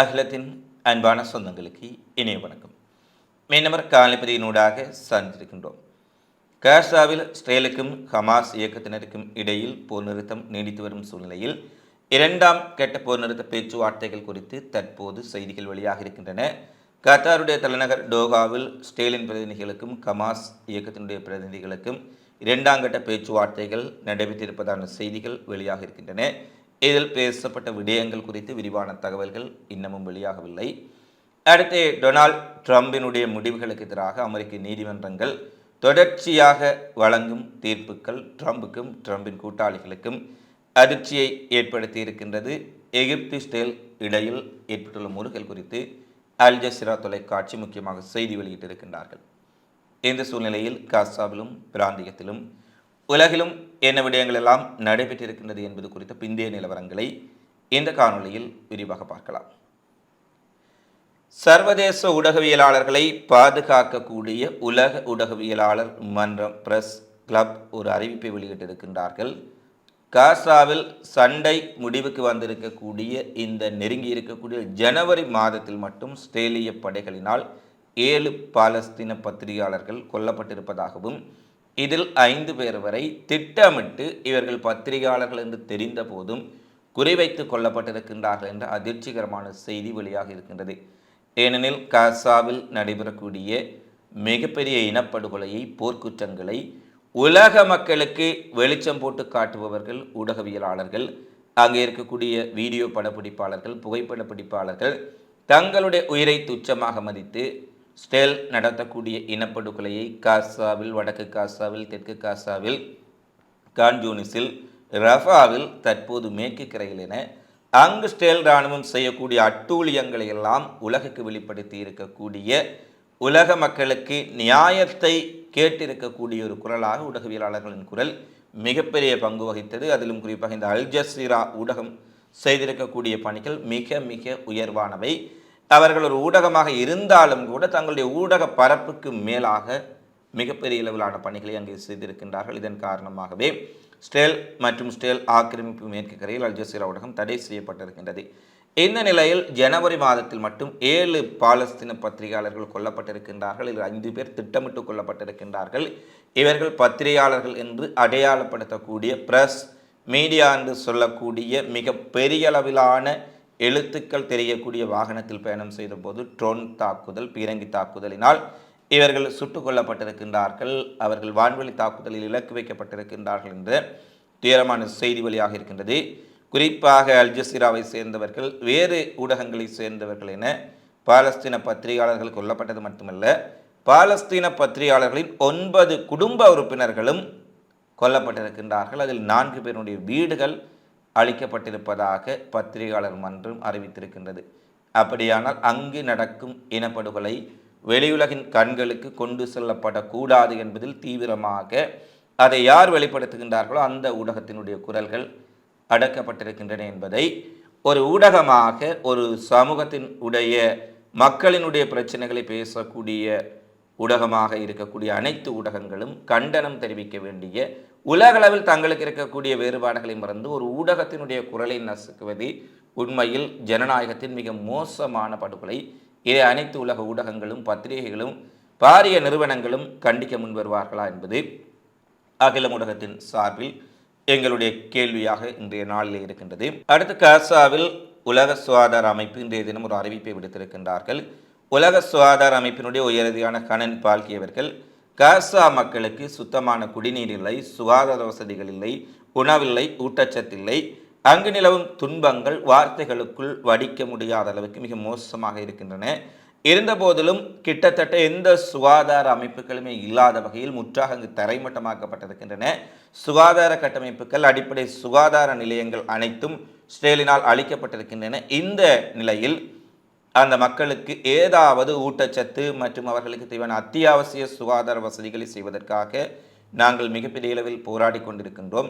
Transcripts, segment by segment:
அகிலத்தின் அன்பான சொந்தங்களுக்கு இணைய வணக்கம். மீனவர் காலிப்பதியினூடாக சார்ந்திருக்கின்றோம். காசாவில் இஸ்ரேலுக்கும் ஹமாஸ் இயக்கத்தினருக்கும் இடையில் போர் நிறுத்தம் நீடித்து வரும் சூழ்நிலையில் இரண்டாம் கெட்ட போர் நிறுத்த பேச்சுவார்த்தைகள் குறித்து தற்போது செய்திகள் வெளியாக இருக்கின்றன. கத்தாருடைய தலைநகர் டோகாவில் ஸ்டேலின் பிரதிநிதிகளுக்கும் ஹமாஸ் இயக்கத்தினுடைய பிரதிநிதிகளுக்கும் இரண்டாம் கட்ட பேச்சுவார்த்தைகள் நடைபெற்றிருப்பதான செய்திகள் வெளியாக இருக்கின்றன. இதில் பேசப்பட்ட விடயங்கள் குறித்து விரிவான தகவல்கள் இன்னமும் வெளியாகவில்லை. அடுத்து டொனால்ட் ட்ரம்பினுடைய முடிவுகளுக்கு எதிராக அமெரிக்க நீதிமன்றங்கள் தொடர்ச்சியாக வழங்கும் தீர்ப்புகள் ட்ரம்புக்கும் ட்ரம்பின் கூட்டாளிகளுக்கும் அதிர்ச்சியை ஏற்படுத்தி இருக்கின்றது எகிப்து ஸ்டேல் இடையில் ஏற்பட்டுள்ள முருகல் குறித்து அல் ஜசிரா தொலைக்காட்சி முக்கியமாக செய்தி வெளியிட்டிருக்கின்றார்கள். இந்த சூழ்நிலையில் காசாவிலும் பிராந்தியத்திலும் உலகிலும் என்ன விடயங்கள் எல்லாம் நடைபெற்றிருக்கின்றது என்பது குறித்த பிந்தைய நிலவரங்களை இந்த காணொலியில் விரிவாக பார்க்கலாம். சர்வதேச ஊடகவியலாளர்களை பாதுகாக்கக்கூடிய உலக ஊடகவியலாளர் மன்றம் பிரஸ் கிளப் ஒரு அறிவிப்பை வெளியிட்டிருக்கின்றார்கள். காசாவில் சண்டை முடிவுக்கு வந்திருக்கக்கூடிய இந்த நெருங்கி இருக்கக்கூடிய ஜனவரி மாதத்தில் மட்டும் ஸ்திரேலிய படைகளினால் ஏழு பாலஸ்தீன பத்திரிகையாளர்கள் கொல்லப்பட்டிருப்பதாகவும் இதில் ஐந்து பேர் வரை திட்டமிட்டு இவர்கள் பத்திரிகையாளர்கள் என்று தெரிந்த போதும் குறிவைத்து கொல்லப்பட்டிருக்கின்றார்கள் என்ற அதிர்ச்சிகரமான செய்தி வெளியாக இருக்கின்றது. ஏனெனில் காசாவில் நடைபெறக்கூடிய மிகப்பெரிய இனப்படுகொலையை போர்க்குற்றங்களை உலக மக்களுக்கு வெளிச்சம் போட்டு காட்டுபவர்கள் ஊடகவியலாளர்கள் அங்கே இருக்கக்கூடிய வீடியோ படப்பிடிப்பாளர்கள் புகைப்பட பிடிப்பாளர்கள் தங்களுடைய உயிரை துச்சமாக மதித்து ஸ்டெல் நடத்தக்கூடிய இனப்படுகொலையை காசாவில் வடக்கு காசாவில் தெற்கு காசாவில் கான்ஜூனிஸில் ரஃபாவில் தற்போது மேற்கு கரையில் என அங்கு ஸ்டேல் இராணுவம் செய்யக்கூடிய அட்டூழியங்களை எல்லாம் உலகுக்கு வெளிப்படுத்தி இருக்கக்கூடிய உலக மக்களுக்கு நியாயத்தை கேட்டிருக்கக்கூடிய ஒரு குரலாக ஊடகவியலாளர்களின் குரல் மிகப்பெரிய பங்கு வகித்தது. அதிலும் குறிப்பாக இந்த அல் ஜசீரா ஊடகம் செய்திருக்கக்கூடிய பணிகள் மிக மிக உயர்வானவை. அவர்கள் ஒரு ஊடகமாக இருந்தாலும் கூட தங்களுடைய ஊடக பரப்புக்கு மேலாக மிகப்பெரிய அளவிலான பணிகளை அங்கே செய்திருக்கின்றார்கள். இதன் காரணமாகவே ஸ்டேல் மற்றும் ஸ்டேல் ஆக்கிரமிப்பு மேற்கு கரையில் அல்ஜசீரா ஊடகம் தடை செய்யப்பட்டிருக்கின்றது. இந்த நிலையில் ஜனவரி மாதத்தில் மட்டும் ஏழு பாலஸ்தீன பத்திரிகையாளர்கள் கொல்லப்பட்டிருக்கின்றார்கள். இதில் ஐந்து பேர் திட்டமிட்டு கொல்லப்பட்டிருக்கின்றார்கள். இவர்கள் பத்திரிகையாளர்கள் என்று அடையாளப்படுத்தக்கூடிய பிரஸ் மீடியா என்று சொல்லக்கூடிய மிக பெரிய அளவிலான எழுத்துக்கள் தெரியக்கூடிய வாகனத்தில் பயணம் செய்தபோது ட்ரோன் தாக்குதல் பீரங்கி தாக்குதலினால் இவர்கள் சுட்டுக் கொல்லப்பட்டிருக்கின்றார்கள். அவர்கள் வான்வெளி தாக்குதலில் இலக்கு வைக்கப்பட்டிருக்கின்றார்கள் என்ற துயரமான செய்தி வழியாக இருக்கின்றது. குறிப்பாக அல்ஜசீராவை சேர்ந்தவர்கள் வேறு ஊடகங்களை சேர்ந்தவர்கள் என பாலஸ்தீன பத்திரிகையாளர்கள் கொல்லப்பட்டது மட்டுமல்ல பாலஸ்தீன பத்திரிகையாளர்களின் ஒன்பது குடும்ப உறுப்பினர்களும் கொல்லப்பட்டிருக்கின்றார்கள். அதில் நான்கு பேருடைய வீடுகள் அளிக்கப்பட்டிருப்பதாக பத்திரிகையாளர் மன்றம் அறிவித்திருக்கின்றது. அப்படியானால் அங்கு நடக்கும் இனப்படுகொலை வெளியுலகின் கண்களுக்கு கொண்டு செல்லப்படக்கூடாது என்பதில் தீவிரமாக அதை யார் வெளிப்படுத்துகின்றார்களோ அந்த ஊடகத்தினுடைய குரல்கள் அடக்கப்பட்டிருக்கின்றன என்பதை ஒரு ஊடகமாக ஒரு சமூகத்தின் உடைய மக்களினுடைய பிரச்சனைகளை பேசக்கூடிய ஊடகமாக இருக்கக்கூடிய அனைத்து ஊடகங்களும் கண்டனம் தெரிவிக்க வேண்டிய உலகளவில் தங்களுக்கு இருக்கக்கூடிய வேறுபாடுகளை மறந்து ஒரு ஊடகத்தினுடைய குரலை நசுக்குவது உண்மையில் ஜனநாயகத்தின் மிக மோசமான படுகொலை. இதை அனைத்து உலக ஊடகங்களும் பத்திரிகைகளும் பாரிய நிறுவனங்களும் கண்டிக்க முன்வருவார்களா என்பது அகில ஊடகத்தின் சார்பில் எங்களுடைய கேள்வியாக இன்றைய நாளில் இருக்கின்றது. அடுத்து காசாவில் உலக சுகாதார அமைப்பு இன்றைய தினம் ஒரு அறிவிப்பை விடுத்திருக்கின்றார்கள். உலக சுகாதார அமைப்பினுடைய உயரதியான கனன் பால்கியவர்கள் காசா மக்களுக்கு சுத்தமான குடிநீர் இல்லை சுகாதார வசதிகள் இல்லை உணவில்லை ஊட்டச்சத்தில்லை அங்கு நிலவும் துன்பங்கள் வார்த்தைகளுக்குள் வடிக்க முடியாத அளவுக்கு மிக மோசமாக இருக்கின்றன. இருந்தபோதிலும் கிட்டத்தட்ட எந்த சுகாதார அமைப்புகளுமே இல்லாத வகையில் முற்றாக அங்கு தரைமட்டமாக்கப்பட்டிருக்கின்றன. சுகாதார கட்டமைப்புகள் அடிப்படை சுகாதார நிலையங்கள் அனைத்தும் ஸ்டேலினால் அளிக்கப்பட்டிருக்கின்றன இந்த நிலையில் அந்த மக்களுக்கு ஏதாவது ஊட்டச்சத்து மற்றும் அவர்களுக்கு தேவையான அத்தியாவசிய சுகாதார வசதிகளை செய்வதற்காக நாங்கள் மிகப்பெரிய அளவில் போராடி கொண்டிருக்கின்றோம்.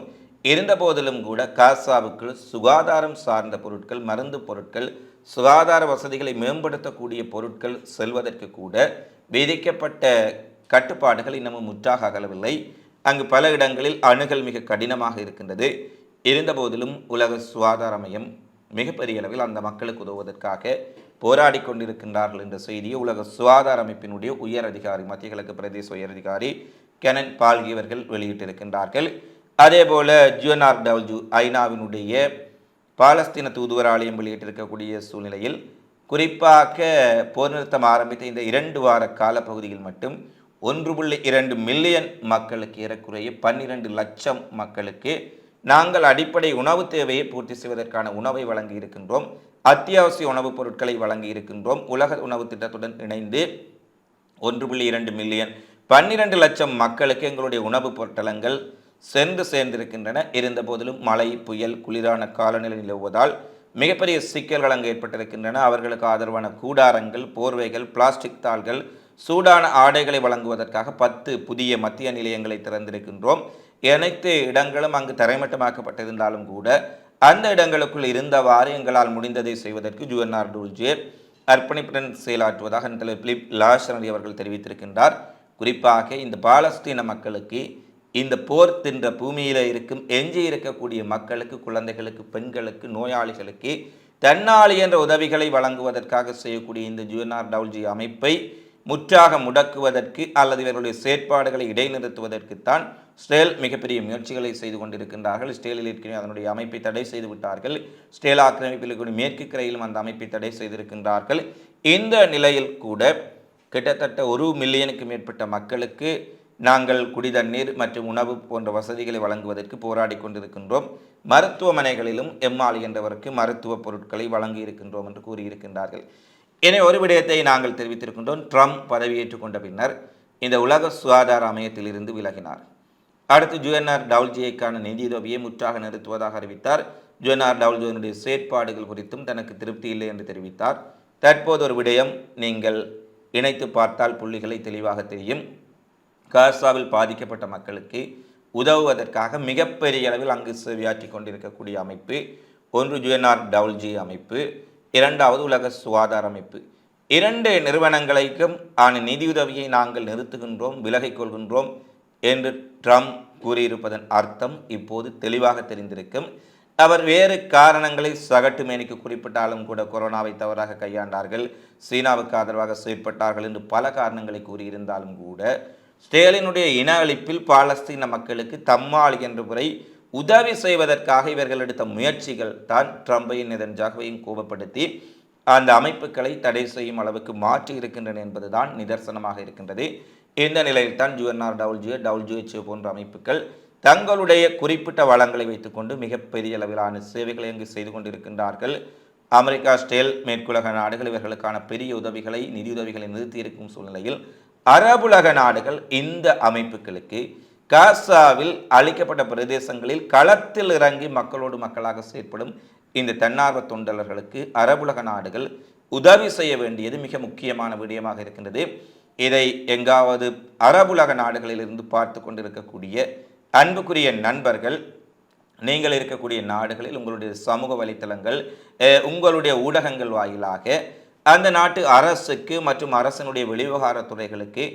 இருந்த போதிலும் கூட காசாவுக்குள் சுகாதாரம் சார்ந்த பொருட்கள் மருந்து பொருட்கள் சுகாதார வசதிகளை மேம்படுத்தக்கூடிய பொருட்கள் செல்வதற்கு கூட விதிக்கப்பட்ட கட்டுப்பாடுகள் இன்னமும் முற்றாக அகலவில்லை. அங்கு பல இடங்களில் அணுகல் மிக கடினமாக இருக்கின்றது. இருந்தபோதிலும் உலக சுகாதார மையம் மிகப்பெரிய அளவில் அந்த மக்களுக்கு உதவுவதற்காக போராடி கொண்டிருக்கின்றார்கள் என்ற செய்தியை உலக சுகாதார அமைப்பினுடைய உயர் அதிகாரி மத்திய கிழக்கு பிரதேச உயர் அதிகாரி கெனன் பால்கி இவர்கள் வெளியிட்டிருக்கின்றார்கள். அதே போல ஜியோனார் ஐநாவினுடைய பாலஸ்தீன தூதுவர் ஆலயம் வெளியிட்டிருக்கக்கூடிய சூழ்நிலையில் குறிப்பாக போர் நிறுத்தம் ஆரம்பித்த இந்த இரண்டு வார காலப்பகுதியில் மட்டும் ஒன்று புள்ளி இரண்டு மில்லியன் மக்களுக்கு ஏறக்குறைய பன்னிரண்டு லட்சம் மக்களுக்கு நாங்கள் அடிப்படை உணவு தேவையை பூர்த்தி செய்வதற்கான உணவை வழங்கி இருக்கின்றோம். அத்தியாவசிய உணவுப் பொருட்களை வழங்கி இருக்கின்றோம். உலக உணவு திட்டத்துடன் இணைந்து ஒன்று புள்ளி இரண்டு மில்லியன் பன்னிரண்டு லட்சம் மக்களுக்கு எங்களுடைய உணவுப் பொருட்களங்கள் சென்று சேர்ந்திருக்கின்றன. இருந்த போதிலும் மழை புயல் குளிரான காலநிலை நிலவுவதால் மிகப்பெரிய சிக்கல்கள் அங்கு ஏற்பட்டிருக்கின்றன. அவர்களுக்கு ஆதரவான கூடாரங்கள் போர்வைகள் பிளாஸ்டிக் தாள்கள் சூடான ஆடைகளை வழங்குவதற்காக பத்து புதிய மத்திய நிலையங்களை திறந்திருக்கின்றோம். அனைத்து இடங்களும் அங்கு தரைமட்டமாக்கப்பட்டிருந்தாலும் கூட அந்த இடங்களுக்குள் இருந்தவாறு எங்களால் முடிந்ததை செய்வதற்கு ஜூஎன்ஆர் டூல்ஜே அர்ப்பணிப்புடன் செயலாற்றுவதாக தலைவர் பிலிப் லாஷனரி அவர்கள் தெரிவித்திருக்கின்றார். குறிப்பாக இந்த பாலஸ்தீன மக்களுக்கு இந்த போர் தின்ற பூமியில் இருக்கும் எஞ்சி இருக்கக்கூடிய மக்களுக்கு குழந்தைகளுக்கு பெண்களுக்கு நோயாளிகளுக்கு தன்னாளி என்ற உதவிகளை வழங்குவதற்காக செய்யக்கூடிய இந்த ஜூஎன்ஆர் டவுல்ஜி அமைப்பை முற்றாக முடக்குவதற்கு அல்லது இவர்களுடைய செயற்பாடுகளை இடைநிறுத்துவதற்குத்தான் ஸ்டேல் மிகப்பெரிய முயற்சிகளை செய்து கொண்டிருக்கின்றார்கள். ஸ்டேலில் இருக்கிற அதனுடைய அமைப்பை தடை செய்து விட்டார்கள். ஸ்டேல் ஆக்கிரமிப்பில் இருக்கக்கூடிய மேற்கு கரையிலும் அந்த அமைப்பை தடை செய்திருக்கின்றார்கள். இந்த நிலையில் கூட கிட்டத்தட்ட ஒரு மில்லியனுக்கு மேற்பட்ட மக்களுக்கு நாங்கள் குடிதண்ணீர் மற்றும் உணவு போன்ற வசதிகளை வழங்குவதற்கு போராடி கொண்டிருக்கின்றோம். மருத்துவமனைகளிலும் எம்மாள் என்றவருக்கு மருத்துவ பொருட்களை வழங்கி இருக்கின்றோம் என்று கூறியிருக்கின்றார்கள். என ஒரு விடயத்தை நாங்கள் தெரிவித்திருக்கின்றோம். ட்ரம்ப் பதவியேற்றுக் கொண்ட பின்னர் இந்த உலக சுகாதார அமையத்திலிருந்து விலகினார். அடுத்து ஜுஎன்ஆர் டவுல்ஜியைக்கான நிதியுதவியை முற்றாக நிறுத்துவதாக அறிவித்தார். ஜுஎன்ஆர் டவுல்ஜியினுடைய செயற்பாடுகள் குறித்தும் தனக்கு திருப்தி இல்லை என்று தெரிவித்தார். தற்போது ஒரு விடயம் நீங்கள் இணைத்து பார்த்தால் புள்ளிகளை தெளிவாக தெரியும். காசாவில் பாதிக்கப்பட்ட மக்களுக்கு உதவுவதற்காக மிகப்பெரிய அளவில் அங்கு சேவையாற்றி கொண்டிருக்கக்கூடிய அமைப்பு ஒன்று ஜுஎன்ஆர் டவுல்ஜி அமைப்பு. இரண்டாவது உலக சுகாதார அமைப்பு. இரண்டு நிறுவனங்களுக்கும் ஆன நிதியுதவியை நாங்கள் நிறுத்துகின்றோம் விலகிக் கொள்கின்றோம் என்று ட்ரம்ப் கூறியிருப்பதன் அர்த்தம் இப்போது தெளிவாக தெரிந்திருக்கும். அவர் வேறு காரணங்களை சகட்டு மேனிக்கு குறிப்பிட்டாலும் கூட கொரோனாவை தவறாக கையாண்டார்கள் சீனாவுக்கு ஆதரவாக செயற்பட்டார்கள் என்று பல காரணங்களை கூறியிருந்தாலும் கூட ஸ்டேலினுடைய இன அழிப்பில் பாலஸ்தீன மக்களுக்கு தம்மாள் என்ற முறை உதவி செய்வதற்காக இவர்கள் எடுத்த முயற்சிகள் தான் ட்ரம்பையும் நிதன்ஜாகவையும் கோபப்படுத்தி அந்த அமைப்புகளை தடை செய்யும் அளவுக்கு மாற்றி இருக்கின்றன என்பதுதான் நிதர்சனமாக இருக்கின்றது. இந்த நிலையில் தான் ஜுஎன்ஆர் டவுல்ஜியோ டவுல்ஜிஹெச்ஓ போன்ற அமைப்புகள் தங்களுடைய குறிப்பிட்ட வளங்களை வைத்துக்கொண்டு மிகப்பெரிய அளவிலான சேவைகளை அங்கு செய்து கொண்டிருக்கின்றார்கள். அமெரிக்கா ஸ்டேல் மேற்குலக நாடுகள் இவர்களுக்கான பெரிய உதவிகளை நிதியுதவிகளை நிறுத்தியிருக்கும் சூழ்நிலையில் அரபுலக நாடுகள் இந்த அமைப்புகளுக்கு காசாவில் அளிக்கப்பட்ட பிரதேசங்களில் களத்தில் இறங்கி மக்களோடு மக்களாக செயற்படும் இந்த தன்னார்வ தொண்டர்களுக்கு அரபுலக நாடுகள் உதவி செய்ய வேண்டியது மிக முக்கியமான விடயமாக இருக்கின்றது. இதை எங்காவது அரபுலக நாடுகளிலிருந்து பார்த்து கொண்டிருக்கக்கூடிய அன்புக்குரிய நண்பர்கள் நீங்கள் இருக்கக்கூடிய நாடுகளில் உங்களுடைய சமூக வலைத்தளங்கள் உங்களுடைய ஊடகங்கள் வாயிலாக அந்த நாட்டு அரசுக்கு மற்றும் அரசினுடைய வெளிவிவகாரத் துறைகளுக்கு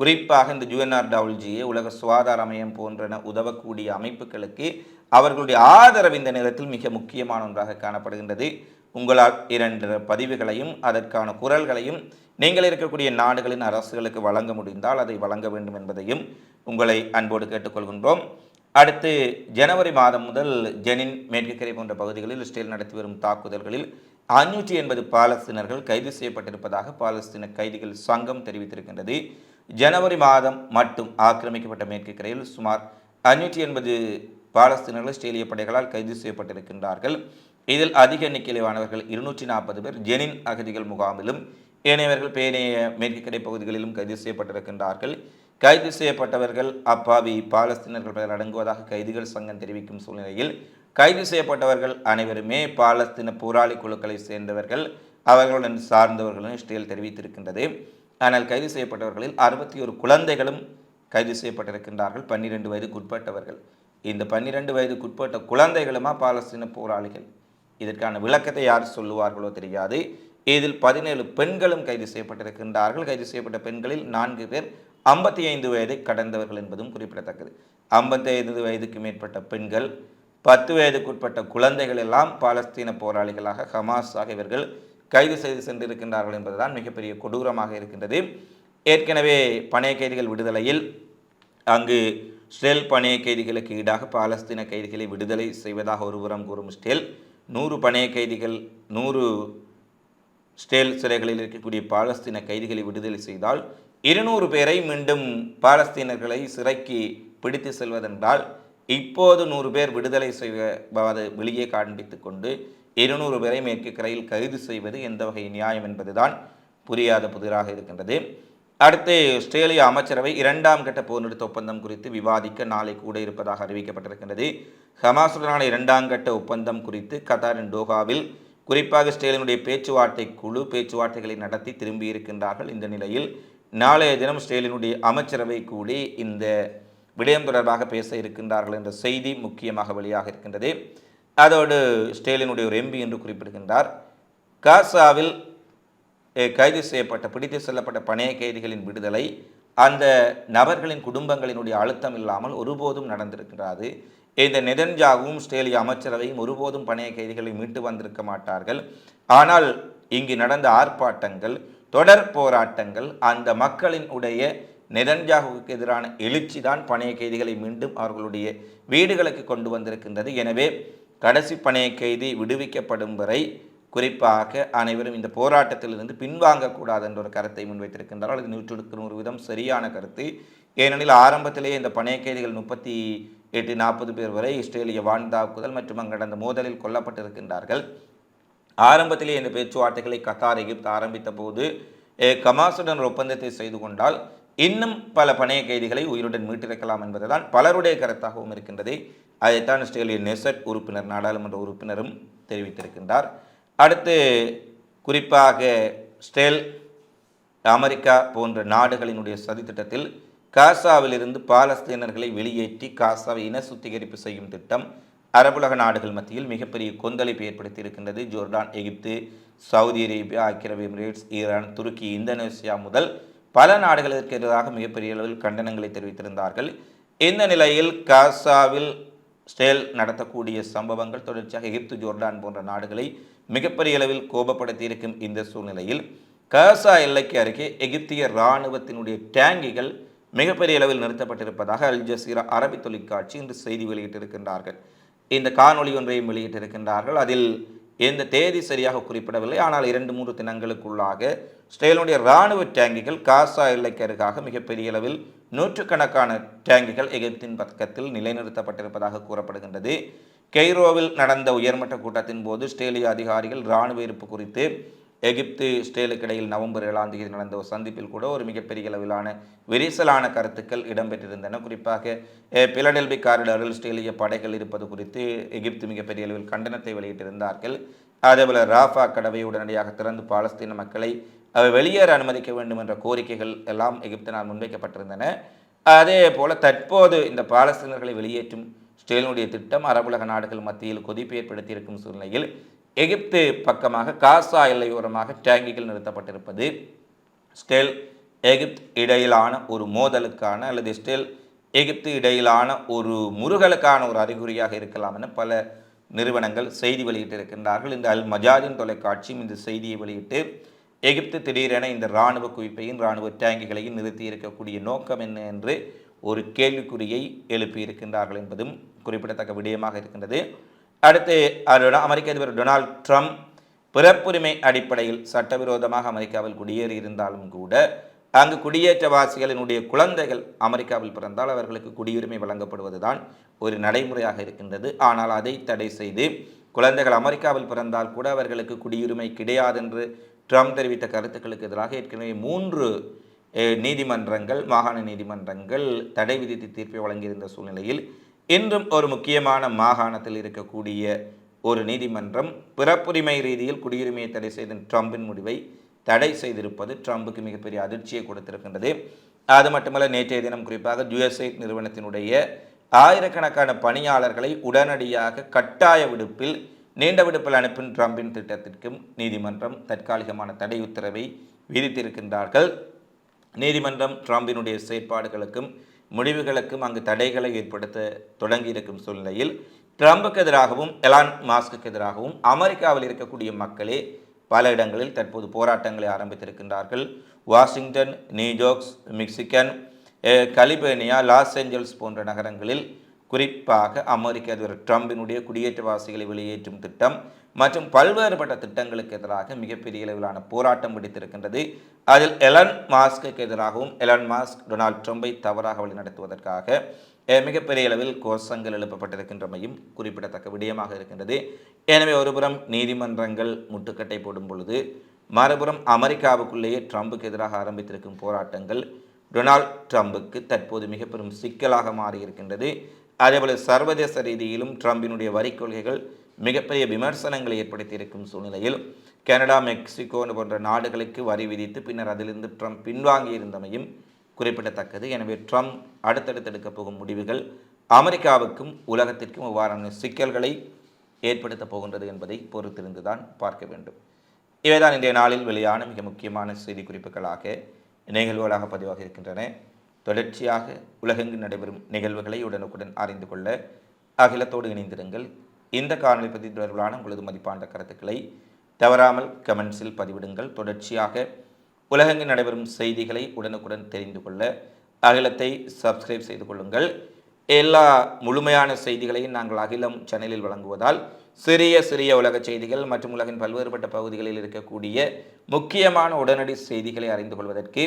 குறிப்பாக இந்த யுஎன்ஆர்டபிள்ஜிஏ உலக சுகாதார அமையம் போன்றன உதவக்கூடிய அமைப்புகளுக்கு அவர்களுடைய ஆதரவு இந்த நேரத்தில் மிக முக்கியமான ஒன்றாக காணப்படுகின்றது. உங்களால் இரண்டு பதிவுகளையும் அதற்கான குரல்களையும் நீங்கள் இருக்கக்கூடிய நாடுகளின் அரசுகளுக்கு வழங்க முடிந்தால் அதை வழங்க வேண்டும் என்பதையும் உங்களை அன்போடு கேட்டுக்கொள்கின்றோம். அடுத்து ஜனவரி மாதம் முதல் ஜெனின் மேற்கு கரை போன்ற பகுதிகளில் இஸ்ரேல் நடத்தி வரும் தாக்குதல்களில் அஞ்சூற்றி எண்பது பாலஸ்தீனர்கள் கைது செய்யப்பட்டிருப்பதாக பாலஸ்தீன கைதிகள் சங்கம் தெரிவித்திருக்கின்றது. ஜனவரி மாதம் மட்டும் ஆக்கிரமிக்கப்பட்ட மேற்கு கரையில் சுமார் அஞ்சூற்றி எண்பது பாலஸ்தீனர்கள் ஆஸ்திரேலிய படைகளால் கைது செய்யப்பட்டிருக்கின்றார்கள். இதில் அதிக எண்ணிக்கையிலானவர்கள் இருநூற்றி நாற்பது பேர் ஜெனின் அகதிகள் முகாமிலும் ஏனையவர்கள் பேனைய மேற்கு கரை பகுதிகளிலும் கைது செய்யப்பட்டிருக்கின்றார்கள். கைது செய்யப்பட்டவர்கள் அப்பாவி பாலஸ்தீனர்கள் பலர் அடங்குவதாக கைதிகள் சங்கம் தெரிவிக்கும் சூழ்நிலையில் கைது செய்யப்பட்டவர்கள் அனைவருமே பாலஸ்தீன போராளி குழுக்களை சேர்ந்தவர்கள். அவர்களுடன் சார்ந்தவர்களும் இஸ்ரேல் தெரிவித்திருக்கின்றது. ஆனால் கைது செய்யப்பட்டவர்களில் அறுபத்தி ஒரு குழந்தைகளும் கைது செய்யப்பட்டிருக்கின்றார்கள். பன்னிரெண்டு வயதுக்குட்பட்டவர்கள். இந்த பன்னிரெண்டு வயதுக்குட்பட்ட குழந்தைகளுமா பாலஸ்தீன போராளிகள்? இதற்கான விளக்கத்தை யார் சொல்லுவார்களோ தெரியாது. இதில் பதினேழு பெண்களும் கைது செய்யப்பட்டிருக்கின்றார்கள். கைது செய்யப்பட்ட பெண்களில் நான்கு பேர் ஐம்பத்தி ஐந்து வயதை கடந்தவர்கள் என்பதும் குறிப்பிடத்தக்கது. ஐம்பத்தி ஐந்து வயதுக்கு மேற்பட்ட பெண்கள் பத்து வயதுக்குட்பட்ட குழந்தைகள் எல்லாம் பாலஸ்தீன போராளிகளாக ஹமாஸ் ஆகியவர்கள் கைது செய்து சென்றிருக்கின்றார்கள் என்பதுதான் மிகப்பெரிய கொடூரமாக இருக்கின்றது. ஏற்கனவே பணைய கைதிகள் விடுதலையில் அங்கு ஸ்டெல் பணைய கைதிகளுக்கு ஈடாக பாலஸ்தீன கைதிகளை விடுதலை செய்வதாக ஒருபுறம் கூறும் ஸ்டெல். நூறு பணைய கைதிகள் நூறு ஸ்டேல் சிறைகளில் இருக்கக்கூடிய பாலஸ்தீன கைதிகளை விடுதலை செய்தால் இருநூறு பேரை மீண்டும் பாலஸ்தீனர்களை சிறைக்கு பிடித்து செல்வதென்றால் இப்போது நூறு பேர் விடுதலை செய்வது வெளியே காண்பித்து கொண்டு இருநூறு பேரை மேற்கு கரையில் கைது செய்வது எந்த வகை நியாயம் என்பதுதான் புரியாத புதிராக இருக்கின்றது. அடுத்து ஆஸ்திரேலிய அமைச்சரவை இரண்டாம் கட்ட போர் நிறுத்த ஒப்பந்தம் குறித்து விவாதிக்க நாளை கூட இருப்பதாக அறிவிக்கப்பட்டிருக்கின்றது. ஹமாசுடனான இரண்டாம் கட்ட ஒப்பந்தம் குறித்து கத்தாரின் டோகாவில் குறிப்பாக ஸ்டேலினுடைய பேச்சுவார்த்தை குழு பேச்சுவார்த்தைகளை நடத்தி திரும்பியிருக்கின்றார்கள் இந்த நிலையில் நாளைய தினம் ஸ்டேலினுடைய அமைச்சரவை கூடி இந்த விடயம் தொடர்பாக பேச இருக்கின்றார்கள் என்ற செய்தி முக்கியமாக வெளியாக இருக்கின்றது. அதோடு ஸ்டேலினுடைய ஒரு எம்பி என்று குறிப்பிடுகின்றார். காசாவில் கைது செய்யப்பட்ட பிடித்து செல்லப்பட்ட பணைய கைதிகளின் விடுதலை அந்த நபர்களின் குடும்பங்களினுடைய அழுத்தம் இல்லாமல் ஒருபோதும் நடந்திருக்கிறாது. இந்த நெதன்ஜாவும் ஸ்டேலிய அமைச்சரவையும் ஒருபோதும் பணைய கைதிகளை மீட்டு வந்திருக்க மாட்டார்கள். ஆனால் இங்கு நடந்த ஆர்ப்பாட்டங்கள் தொடர் போராட்டங்கள் அந்த மக்களின் உடைய நெதன்ஜாகுவுக்கு எதிரான எழுச்சி தான் பணைய கைதிகளை மீண்டும் அவர்களுடைய வீடுகளுக்கு கொண்டு வந்திருக்கின்றது. எனவே கடைசி பணைய கைதி விடுவிக்கப்படும் வரை குறிப்பாக அனைவரும் இந்த போராட்டத்திலிருந்து பின்வாங்கக்கூடாது என்ற ஒரு கருத்தை முன்வைத்திருக்கின்றார்கள். அது நூற்றுக்கு நூறு விதம் சரியான கருத்து. ஏனெனில் ஆரம்பத்திலேயே இந்த பணைய கைதிகள் முப்பத்தி எட்டு நாற்பது பேர் வரை இஸ்ரேலிய வான் தாக்குதல் மற்றும் அங்கடந்த மோதலில் கொல்லப்பட்டிருக்கின்றார்கள். ஆரம்பத்திலே இந்த பேச்சுவார்த்தைகளை கத்தார் எகிப்து ஆரம்பித்த போது கமாசுடன் ஒரு ஒப்பந்தத்தை செய்து கொண்டால் இன்னும் பல பணைய கைதிகளை உயிருடன் மீட்டிருக்கலாம் என்பதுதான் பலருடைய கருத்தாகவும் இருக்கின்றது. அதைத்தான் நெசட் உறுப்பினர் நாடாளுமன்ற உறுப்பினரும் தெரிவித்திருக்கின்றார். அடுத்து குறிப்பாக ஸ்டேல் அமெரிக்கா போன்ற நாடுகளினுடைய சதித்திட்டத்தில் காசாவிலிருந்து பாலஸ்தீனர்களை வெளியேற்றி காசாவை இன சுத்திகரிப்பு செய்யும் திட்டம் அரபுலக நாடுகள் மத்தியில் மிகப்பெரிய கொந்தளிப்பை ஏற்படுத்தி இருக்கின்றது ஜோர்டான் எகிப்து சவுதி அரேபியா ஐக்கிய அரபு எமிரேட்ஸ் ஈரான் துருக்கி இந்தோனேசியா முதல் பல நாடுகளுக்கு எதிராக மிகப்பெரிய அளவில் கண்டனங்களை தெரிவித்திருந்தார்கள். இந்த நிலையில் காசாவில் ஸ்டேல் நடத்தக்கூடிய சம்பவங்கள் தொடர்ச்சியாக எகிப்து ஜோர்டான் போன்ற நாடுகளை மிகப்பெரிய அளவில் கோபப்படுத்தியிருக்கும் இந்த சூழ்நிலையில் கசா எல்லைக்கு அருகே எகிப்திய இராணுவத்தினுடைய டேங்கிகள் மிகப்பெரிய அளவில் நிறுத்தப்பட்டிருப்பதாக அல் ஜசீரா அரபி தொலைக்காட்சி இன்று செய்தி வெளியிட்டிருக்கின்றார்கள். இந்த காணொளி ஒன்றையும் வெளியிட்டிருக்கின்றார்கள். அதில் எந்த தேதி சரியாக குறிப்பிடவில்லை. ஆனால் இரண்டு மூன்று தினங்களுக்குள்ளாக இஸ்ரேலுடைய இராணுவ டேங்கிகள் காசா எல்லைக்கருகாக மிகப்பெரிய அளவில் நூற்றுக்கணக்கான டேங்கிகள் எகிப்தின் பக்கத்தில் நிலைநிறுத்தப்பட்டிருப்பதாக கூறப்படுகின்றது. கெய்ரோவில் நடந்த உயர்மட்ட கூட்டத்தின் போது ஸ்டேலிய அதிகாரிகள் இராணுவ இருப்பு குறித்து எகிப்து ஸ்டேலுக்கு இடையில் நவம்பர் ஏழாம் தேதி நடந்த ஒரு சந்திப்பில் கூட ஒரு மிகப்பெரிய அளவிலான விரிசலான கருத்துக்கள் இடம்பெற்றிருந்தன. குறிப்பாக பிலடெல்பி காரிடாரில் ஸ்டேலிய படைகள் இருப்பது குறித்து எகிப்து மிகப்பெரிய அளவில் கண்டனத்தை வெளியிட்டிருந்தார்கள். அதேபோல ராஃபா கடவை உடனடியாக திறந்து பாலஸ்தீன மக்களை வெளியேற அனுமதிக்க வேண்டும் என்ற கோரிக்கைகள் எல்லாம் எகிப்தினால் முன்வைக்கப்பட்டிருந்தன. அதே போல தற்போது இந்த பாலஸ்தீனர்களை வெளியேற்றும் ஸ்டேலினுடைய திட்டம் அரபுலக நாடுகள் மத்தியில் கொதிப்பு ஏற்படுத்தியிருக்கும் சூழ்நிலையில் எகிப்து பக்கமாக காசா எல்லையோரமாக டேங்கிகள் நிறுத்தப்பட்டிருப்பது ஸ்டெல் எகிப்த் இடையிலான ஒரு மோதலுக்கான அல்லது ஸ்டெல் எகிப்து இடையிலான ஒரு முருகலுக்கான ஒரு அறிகுறியாக இருக்கலாம் என பல நிறுவனங்கள் செய்தி வெளியிட்டிருக்கின்றார்கள். இந்த அல் மஜாதின் தொலைக்காட்சியும் இந்த செய்தியை வெளியிட்டு எகிப்து திடீரென இந்த இராணுவ குவிப்பையும் இராணுவ டேங்குகளையும் நிறுத்தி இருக்கக்கூடிய நோக்கம் என்ன என்று ஒரு கேள்விக்குறியை எழுப்பியிருக்கின்றார்கள் என்பதும் குறிப்பிடத்தக்க விடயமாக இருக்கின்றது. அடுத்து அதோட அமெரிக்க அதிபர் டொனால்ட் ட்ரம்ப் பிறப்புரிமை அடிப்படையில் சட்டவிரோதமாக அமெரிக்காவில் குடியேறி இருந்தாலும் கூட அங்கு குடியேற்றவாசிகளினுடைய குழந்தைகள் அமெரிக்காவில் பிறந்தால் அவர்களுக்கு குடியுரிமை வழங்கப்படுவதுதான் ஒரு நடைமுறையாக இருக்கின்றது. ஆனால் அதை தடை செய்து குழந்தைகள் அமெரிக்காவில் பிறந்தால் கூட அவர்களுக்கு குடியுரிமை கிடையாது என்று ட்ரம்ப் தெரிவித்த கருத்துக்களுக்கு எதிராக ஏற்கனவே மூன்று நீதிமன்றங்கள் மாகாண நீதிமன்றங்கள் தடை விதித்து தீர்ப்பை வழங்கியிருந்த சூழ்நிலையில் இன்றும் ஒரு முக்கியமான மாகாணத்தில் இருக்கக்கூடிய ஒரு நீதிமன்றம் பிறப்புரிமை ரீதியில் குடியுரிமையை தடை செய்த ட்ரம்பின் முடிவை தடை செய்திருப்பது ட்ரம்புக்கு மிகப்பெரிய அதிர்ச்சியை கொடுத்திருக்கின்றது. அது மட்டுமல்ல நேற்றைய தினம் குறிப்பாக யுஎஸ்ஐ நிறுவனத்தினுடைய ஆயிரக்கணக்கான பணியாளர்களை உடனடியாக கட்டாய விடுப்பில் நீண்ட விடுப்பில் அனுப்பும் ட்ரம்பின் திட்டத்திற்கும் நீதிமன்றம் தற்காலிகமான தடை உத்தரவை விதித்திருக்கின்றார்கள். நீதிமன்றம் ட்ரம்பினுடைய செயற்பாடுகளுக்கும் முடிவுகளுக்கும் அங்கு தடைகளை ஏற்படுத்த தொடங்கியிருக்கும் சூழ்நிலையில் ட்ரம்புக்கு எதிராகவும் எலான் மாஸ்க்கு எதிராகவும் அமெரிக்காவில் இருக்கக்கூடிய மக்களே பல இடங்களில் தற்போது போராட்டங்களை ஆரம்பித்திருக்கின்றார்கள். Washington New Yorks Mexican California Los Angeles போன்ற நகரங்களில் குறிப்பாக அமெரிக்க அதிபர் ட்ரம்பினுடைய குடியேற்றவாசிகளை வெளியேற்றும் திட்டம் மற்றும் பல்வேறுபட்ட திட்டங்களுக்கு எதிராக மிகப்பெரிய அளவிலான போராட்டம் வெடித்திருக்கின்றது. அதில் எலன் மாஸ்க்கு எதிராகவும் எலன் மாஸ்க் டொனால்ட் ட்ரம்பை தவறாக வழிநடத்துவதற்காக மிகப்பெரிய அளவில் கோஷங்கள் எழுப்பப்பட்டிருக்கின்றமையும் குறிப்பிடத்தக்க விடயமாக இருக்கின்றது. எனவே ஒருபுறம் நீதிமன்றங்கள் முட்டுக்கட்டை போடும் பொழுது மறுபுறம் அமெரிக்காவுக்குள்ளேயே ட்ரம்புக்கு எதிராக ஆரம்பித்திருக்கும் போராட்டங்கள் டொனால்ட் ட்ரம்புக்கு தற்போது மிக பெரும் சிக்கலாக மாறியிருக்கின்றது. அதேபோல் சர்வதேச ரீதியிலும் ட்ரம்பினுடைய வரி கொள்கைகள் மிகப்பெரிய விமர்சனங்களை ஏற்படுத்தியிருக்கும் சூழ்நிலையில் கனடா மெக்சிகோ போன்ற நாடுகளுக்கு வரி விதித்து பின்னர் அதிலிருந்து ட்ரம்ப் பின்வாங்கி இருந்தமையும் குறிப்பிடத்தக்கது. எனவே ட்ரம்ப் அடுத்தடுத்து எடுக்கப் போகும் முடிவுகள் அமெரிக்காவுக்கும் உலகத்திற்கும் இவ்வாறான சிக்கல்களை ஏற்படுத்தப் போகின்றது என்பதை பொறுத்திருந்துதான் பார்க்க வேண்டும். இவைதான் இன்றைய நாளில் வெளியான மிக முக்கியமான செய்தி குறிப்புகளாக நிகழ்வுகளாக பதிவாக இருக்கின்றன தொடர்ச்சியாக உலகெங்கு நடைபெறும் நிகழ்வுகளை உடனுக்குடன் அறிந்து கொள்ள அகிலத்தோடு இணைந்திருங்கள். இந்த காணொலி பதிவு தொடர்பிலான உங்களது மதிப்பான கருத்துக்களை தவறாமல் கமெண்ட்ஸில் பதிவிடுங்கள். தொடர்ச்சியாக உலகெங்கு நடைபெறும் செய்திகளை உடனுக்குடன் தெரிந்து கொள்ள அகிலத்தை சப்ஸ்கிரைப் செய்து கொள்ளுங்கள். எல்லா முழுமையான செய்திகளையும் நாங்கள் அகிலம் சேனலில் வழங்குவதால் சிறிய சிறிய உலக செய்திகள் மற்றும் உலகின் பல்வேறுபட்ட பகுதிகளில் இருக்கக்கூடிய முக்கியமான உடனடி செய்திகளை அறிந்து கொள்வதற்கு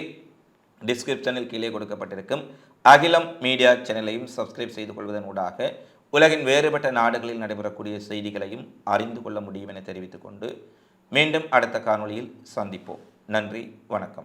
டிஸ்கிரிப்ஷனில் கீழே கொடுக்கப்பட்டிருக்கும் அகிலம் மீடியா சேனலையும் சப்ஸ்கிரைப் செய்து கொள்வதன் ஊடாக உலகின் வேறுபட்ட நாடுகளில் நடைபெறக்கூடிய செய்திகளையும் அறிந்து கொள்ள முடியும் என தெரிவித்துக் கொண்டு மீண்டும் அடுத்த காணொளியில் சந்திப்போம். நன்றி வணக்கம்.